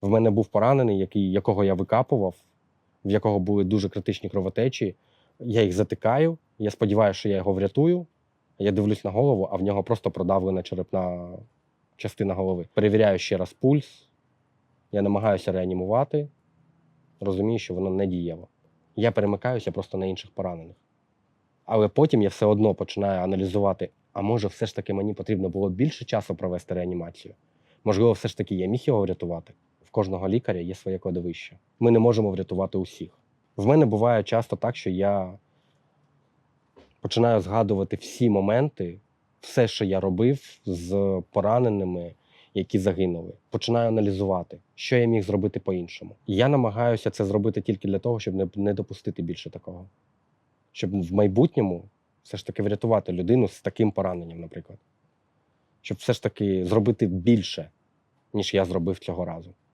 В мене був поранений, який, якого я викапував, в якого були дуже критичні кровотечі. Я їх затикаю. Я сподіваюся, що я його врятую. Я дивлюсь на голову, а в нього просто продавлена черепна частина голови. Перевіряю ще раз пульс. Я намагаюся реанімувати. Розумію, що воно не дієво. Я перемикаюся просто на інших поранених. Але потім я все одно починаю аналізувати: а може, все ж таки мені потрібно було більше часу провести реанімацію? Можливо, все ж таки я міг його врятувати. Кожного лікаря є своє кладовище. Ми не можемо врятувати усіх. В мене буває часто так, що я починаю згадувати всі моменти, все, що я робив з пораненими, які загинули. Починаю аналізувати, що я міг зробити по-іншому. Я намагаюся це зробити тільки для того, щоб не допустити більше такого. Щоб в майбутньому все ж таки врятувати людину з таким пораненням, наприклад. Щоб все ж таки зробити більше, ніж я зробив цього разу.